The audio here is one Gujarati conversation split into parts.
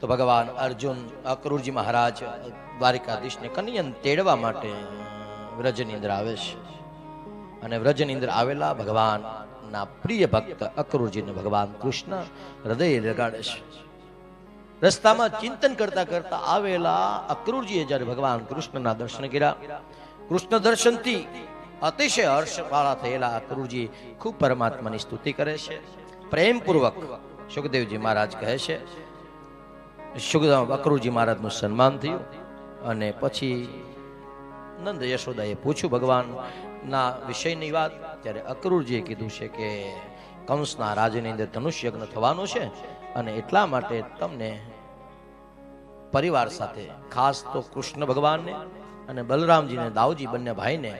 તો ભગવાન અર્જુન અક્રૂરજી મહારાજ દ્વારિકાધીશને કન્યન તેડવા માટે વ્રજની આવે છે. અને વ્રજની અંદર આવેલા ભગવાનના પ્રિય ભક્ત અક્રૂરજીને ભગવાન કૃષ્ણ હૃદય લગાડે છે. રસ્તામાં ચિંતન કરતા કરતા આવેલા અક્રૂરજીએ જ્યારે ભગવાન કૃષ્ણના દર્શન કર્યા, કૃષ્ણ દર્શનથી અતિશય હર્ષવાળા થયેલા અક્રૂરજી ખૂબ પરમાત્માની સ્તુતિ કરે છે. પ્રેમપૂર્વક સુખદેવજી મહારાજ કહે છે સુખદામ અકરુજી મહારાજનું સન્માન થયું અને પછી નંદ યશોદાએ પૂછ્યું ભગવાનના વિષયની વાત? ત્યારે અકરુરજીએ કીધું છે કે, કંસના રાજની અંદર ધનુષ યજ્ઞ થવાનો છે અને એટલા માટે તમને પરિવાર સાથે, ખાસ તો કૃષ્ણ ભગવાનને અને બલરામજીને, દાઉજી બંને ભાઈને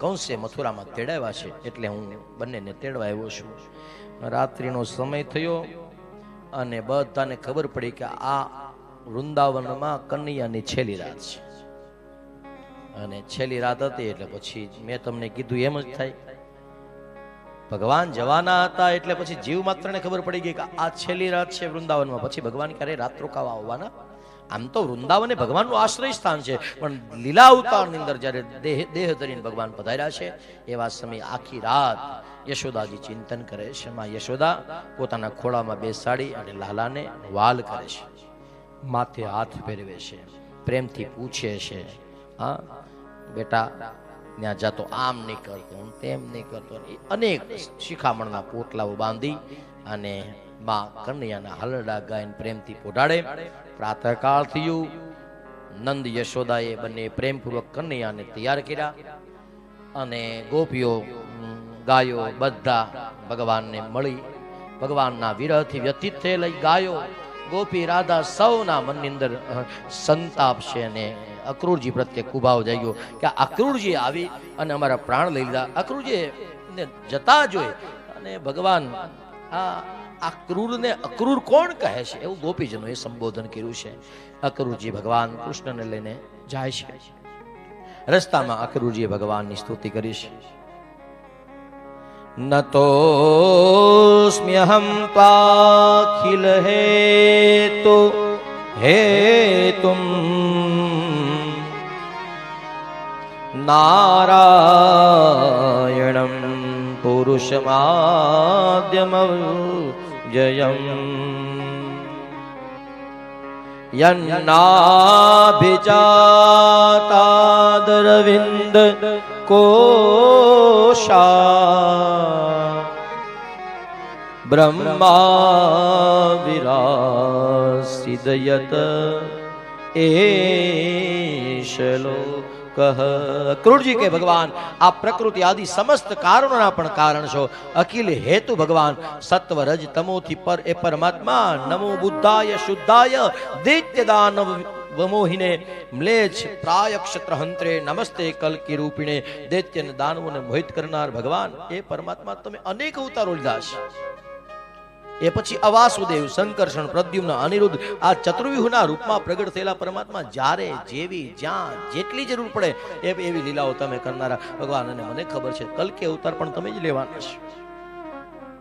કંસે મથુરામાં તેડાવ્યા છે. એટલે હું બંનેને તેડવા આવ્યો છું. રાત્રિનો સમય થયો. અને બધાને ખબર પડી કે આ વૃંદાવનમાં કન્યાની છેલ્લી રાત છે. અને છેલ્લી રાત હતી એટલે પછી મેં તમને કીધું એમ જ થાય. ભગવાન જવાના હતા એટલે પછી જીવ માત્રને ખબર પડી ગઈ કે આ છેલ્લી રાત છે વૃંદાવનમાં. પછી ભગવાન ક્યારે રાત રોકાવા આવવાના આમ તો વૃંદાવન એ ભગવાનનું આશ્રય સ્થાન છે. પણ લીલા અવતારની અંદર જ્યારે દેહ દેહ ધરીને ભગવાન પધાર્યા છે એવા સમય આખી રાત યશોદાજી ચિંતન કરે છે. માં યશોદા પોતાના ખોળામાં બેસાડી અને લાલાને વાલ કરે છે. માથે હાથ ફેરવે છે. પ્રેમથી પૂછે છે, હા, બેટા ત્યાં જતો આમ નહીં કરતો તેમ નહીં કરતો. અનેક શિખામણના પોટલાઓ બાંધી અને માં કન્યાના હલરડા ગાયન પ્રેમથી પોઢાડે. પ્રાતઃકાળ થયું નંદ યશોદાએ બંને પ્રેમપૂર્વક કન્યાને તૈયાર કર્યા અને ગોપીઓ ગાયો બધા ભગવાનને મળી. ભગવાનના વિરહથી વ્યતીત થયેલી ગાયો ગોપી રાધા સૌના મનની અંદર સંતાપ છે અને અક્રૂરજી પ્રત્યે કુભાવ જાય કે અક્રૂરજી આવી અને અમારા પ્રાણ લઈ લીધા. અક્રૂરજી જતા જોઈ અને ભગવાન આ આ અક્રૂર કોણ કહે છે? એવું ગોપીજનોએ સંબોધન કર્યું છે. અક્રૂરજી ભગવાન કૃષ્ણને લઈને જાય છે. રસ્તામાં અક્રૂરજીએ ભગવાનની સ્તુતિ કરી છે. નતોસ્મ્યહમ પાખિલ હેતુ, હેતુમ નારાયણમ પુરુષમાદ્યમવ્યયમ યન્નાભિજાતાદરવિંદ કોશા બ્રહ્મા વિરાસિદયત એશલો કહ. ક્રૂરજી કે, ભગવાન, આ પ્રકૃતિ આદિ સમસ્ત કારણોના પણ કારણ છો. અખિલ હેતુ ભગવાન સત્વ રજ તમોથી પર એ પરમાત્મા, નમો બુદ્ધાય, શુદ્ધાય દૈત્ય દાનવ વમોહિને, મ્લેચ્છ પ્રાય ક્ષત્ર હંત્રે નમસ્તે કલ્કી રૂપિણે દૈત્ય અને દાનવોને મોહિત કરનાર ભગવાન, એ પરમાત્મા તમે અનેક અવતારો લીધા છે. એ પછી અવાસુદેવ સંકર્ષણ પ્રદ્યુમ્ન અનિરુદ્ધ આ ચતુર્વ્યુહના રૂપમાં પ્રગટ થયેલા પરમાત્મા જ્યારે, જેવી, જ્યાં, જેટલી જરૂર પડે, એ એવી લીલાઓ તમે કરનારા ભગવાન. અને મને ખબર છે, કલકે અવતાર પણ તમે જ લેવાના છે.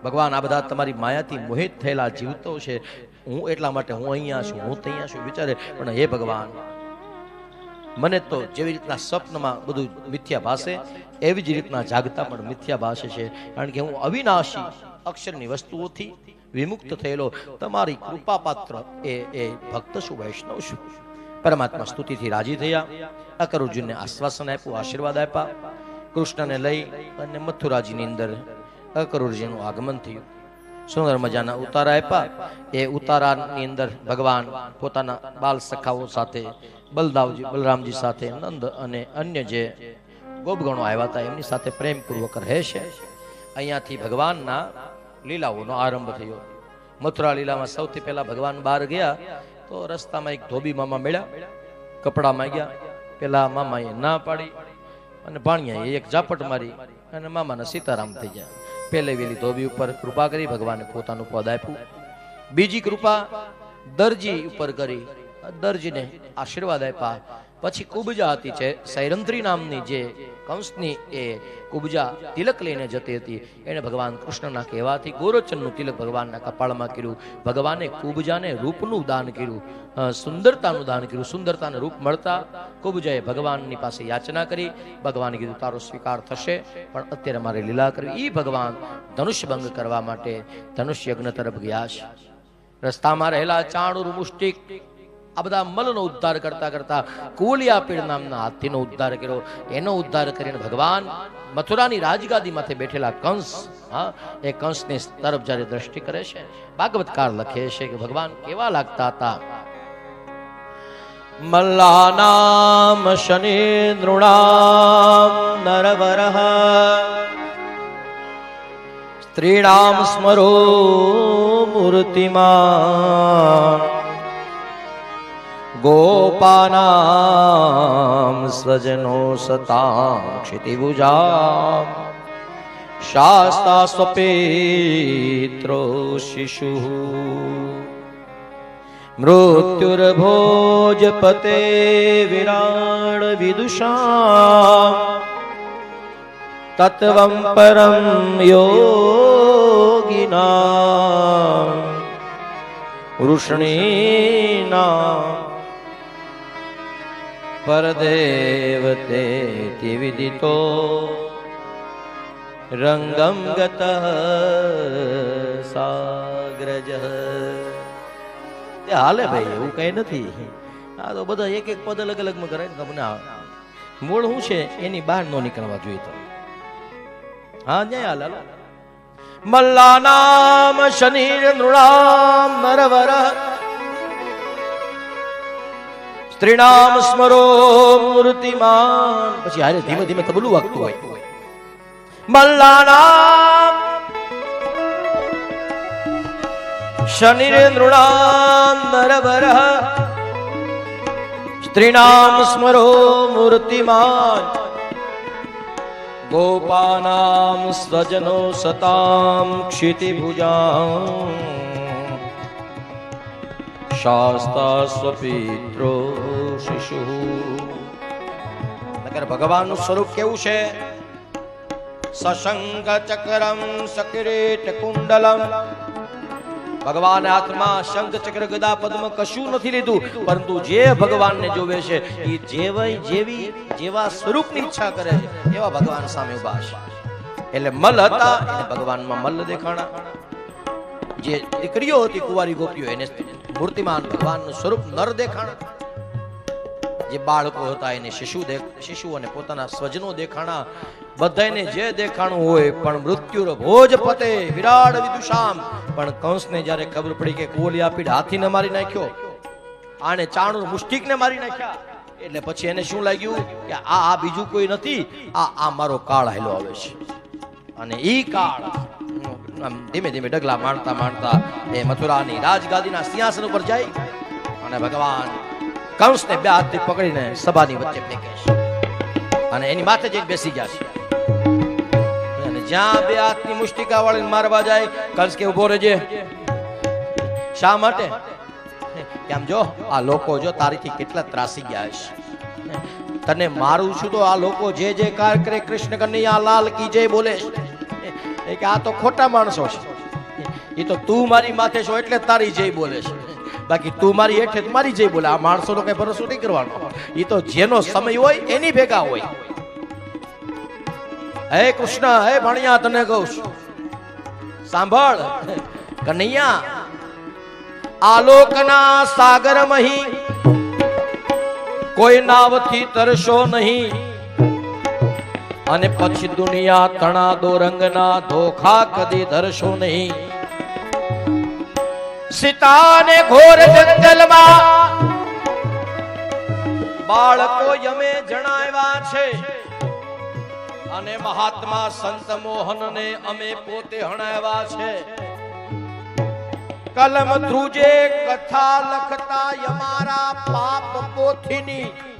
ભગવાન, આ બધા તમારી માયાથી મોહિત થયેલા જીવતો છે. હું એટલા માટે હું અહીંયા છું, હું ત્યાં છું, વિચારે, પણ હે ભગવાન, મને તો જેવી રીતના સ્વપ્નમાં બધું મિથ્યા ભાષે એવી જ રીતના જાગતા પણ મિથ્યા ભાષે છે. કારણ કે હું અવિનાશી અક્ષરની વસ્તુઓથી વિમુક્ત થયેલો તમારી કૃપા પાત્ર એ એ ભક્ત શું વૈષ્ણવ છું. પરમાત્મા સ્તુતિથી રાજી થયા. અકરુજીને આશ્વાસન આપ્યું, આશીર્વાદ આપ્યા. કૃષ્ણને લઈ અને મથુરાજીની અંદર અકરુજીનું આગમન થયું. સુંદર મજાના ઉતારા આપ્યા. એ ઉતારાની અંદર ભગવાન પોતાના બાલ સખાઓ સાથે, બલદાવજી, બલરામજી સાથે, નંદ અને અન્ય જે ગોપગણો આવ્યા હતા, એમની સાથે પ્રેમપૂર્વક રહે છે અહીંયાથી ભગવાનના લીલાઓનો આરંભ થયો. મથુરા લીલામાં સૌથી પહેલા ભગવાન બહાર ગયા તો રસ્તામાં એક ધોબી મામા મળ્યા. કપડા માંગ્યા. પેલા મામાએ ના પાડી અને ભાણિયાએ એક ઝાપટ મારી અને મામાના સીતારામ થઈ ગયા. પહેલે વેલી ધોબી ઉપર કૃપા કરી ભગવાને પોતાનું પદ આપ્યું. બીજી કૃપા દરજી ઉપર કરી. દરજીને આશીર્વાદ આપ્યા. પછી કુબજા હતી છે સૈરંત્રી નામની જે કંસની એ કુબજા તિલક લઈને જતી હતી. એને ભગવાન કૃષ્ણના કહેવાથી ગોરોચનનું તિલક ભગવાનના કપાળમાં કર્યું. ભગવાને કુબજાને રૂપનું દાન કર્યું. સુંદરતાનું દાન કર્યું. સુંદરતાને રૂપ મળતા કુબજાએ ભગવાનની પાસે યાચના કરી. ભગવાને કીધું, તારો સ્વીકાર થશે, પણ અત્યારે મારે લીલા કરવી. એ ભગવાન ધનુષ્ય ભંગ કરવા માટે ધનુષ્ય યજ્ઞ તરફ ગયા છે. રસ્તામાં રહેલા ચાણુર મુષ્ટિક આ બધા મલનો ઉદ્ધાર કરતા કરતા કુલિયાપીડ નામના હાથીનો ઉદ્ધાર કર્યો. એનો ઉદ્ધાર કરીને ભગવાન મથુરાની રાજગાદી માથે બેઠેલા કંસ, હા, એ કંસની તરફ જ્યારે દ્રષ્ટિ કરે છે, ભાગવતકાર લખે છે કે ભગવાન કેવા લાગતા હતા? મલ્લાનામ શનિ નૃણામ નરવરઃ સ્ત્રીણામ સ્મરો મૂર્તિમાં ગોપાનામ સ્વજનો સતાં ક્ષિતિભુજા શાસ્તા સ્વપેત્રો શિશુ મૃત્યુર્ભોજપતે વિરાણ વિદુષા તત્વં પરમ યોગિના વૃષ્ણીના પરદેવતે વિદિતો रङ्गं गतः સાગ્રજ. હાલે ભાઈ, એવું કઈ નથી. આ તો બધા એક એક પદ અલગ અલગમાં કરે ને તમને મૂળ શું છે? એની બહાર નો નીકળવા જોઈએ તો હા, ન્યાય હાલ મલ્લા નામ શનિ નૃણામ નરવર. સ્ત્રીનામ સ્મરો મૂર્તિમાન. પછી હારે ધીમે ધીમે તબલું વાગતું હોય. મલ્લાનામ. શનિ નૃણામ નરવર સ્ત્રીનામ સ્મરો મૂર્તિમાન. ગોપાનામ સ્વજનો સતામ ક્ષિતિભુજાં. શાસ્તા સ્વપિત્રો શિશુ નકર ભગવાનનું સ્વરૂપ કેવું છે સશંક ચક્રમ સકિરીટ કુંડલમ ભગવાન હાથમાં શંખ ચક્ર ગદા પદ્મ કશું નથી લીધું પરંતુ જે ભગવાનને જોવે છે એ જેવી જેવી જેવા સ્વરૂપની ઈચ્છા કરે છે એવા ભગવાન સામે ઊભા છે। એટલે મલ હતા, એને ભગવાનમાં મલ્લ દેખાણા। જે દીકરીઓ હતી, કુંવારી ગોપીઓ, એને મૂર્તિમાન ભગવાનનું સ્વરૂપ નર દેખાણ. જે બાળકો હતા, એને શિશુ શિશુ અને પોતાના સ્વજનો દેખાણા. બધાને જે દેખાણું હોય, પણ મૃત્યુ ભોજ પતે વિરાટ વિદુષામ. પણ કંસને જ્યારે ખબર પડી કે કુવલિયાપીડ હાથીને મારી નાખ્યો, આને ચાણુર મુષ્ટિકને મારી નાખ્યા. એટલે પછી એને શું લાગ્યું કે આ આ બીજું કોઈ નથી, આ આ મારો કાળ હેલો આવે છે. અને ઈ કાળ ધીમે ધીમે ડગલા માણતા માણતા એ મથુરાની રાજગાદીના સિંહાસન ઉપર જાય અને ભગવાન કંસને બે હાથથી પકડીને સભાની વચ્ચે ફેંકે છે. અને એની માથે જઈને બેસી ગયા છે. અને જ્યાં બે હાથની મુષ્ટિકા વાળીને મારવા જાય, કંસ કે ઊભો રહેજે. શા માટે? કેમ જો, આ લોકો જો તારીથી કેટલા ત્રાસી ગયા છે. તને મારું છું તો આ લોકો જે જે કાર કરે, કૃષ્ણ કનૈયા લાલ કી જય બોલે છે. એ કે આ તો ખોટા માણસો છે. એ તો તું મારી માથે છો એટલે તારી જય બોલે છે. બાકી તું મારી હેઠે મારી જય બોલે. આ માણસોનો કઈ ભરોસો નહીં કરવાનો. એ તો જેનો સમય હોય એની ભેગા હોય. હે કૃષ્ણ, હે ભણિયા, તને કહું છું. સાંભળ, કનૈયા, આલોકના સાગર મહી કોઈ નાવથી તરશો નહીં. અને પછી દુનિયા તણા દોરંગના ધોખા કદી ધરશો નહીં. સીતાને ઘોર જંગલમાં બાળકો યમે જણાવ્યા છે. અને મહાત્મા સંત મોહનને અમે પોતે હણાવ્યા છે. કલમ ધ્રુજે કથા લખતા યમારા પાપ પોથીની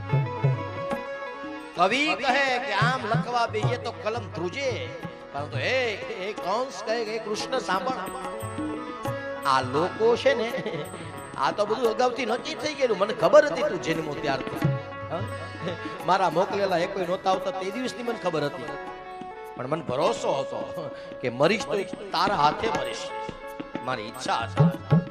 કવિ કહે કે આમ લખવા બેહીએ તો કલમ ધ્રુજે. પરંતુ હે એ કંસ કહે કે કૃષ્ણ સાંભળ. આ લોકો છે ને, આ તો બધું અગાઉથી નક્કી થઈ ગયેલું. મને ખબર હતી તું જન્મો ત્યારથી મારા મોકલેલા એ કોઈ નહોતા આવતા તે દિવસની મને ખબર હતી. પણ મને ભરોસો હતો કે મરીશ તો તારા હાથે મરીશ. મારી ઈચ્છા હતી.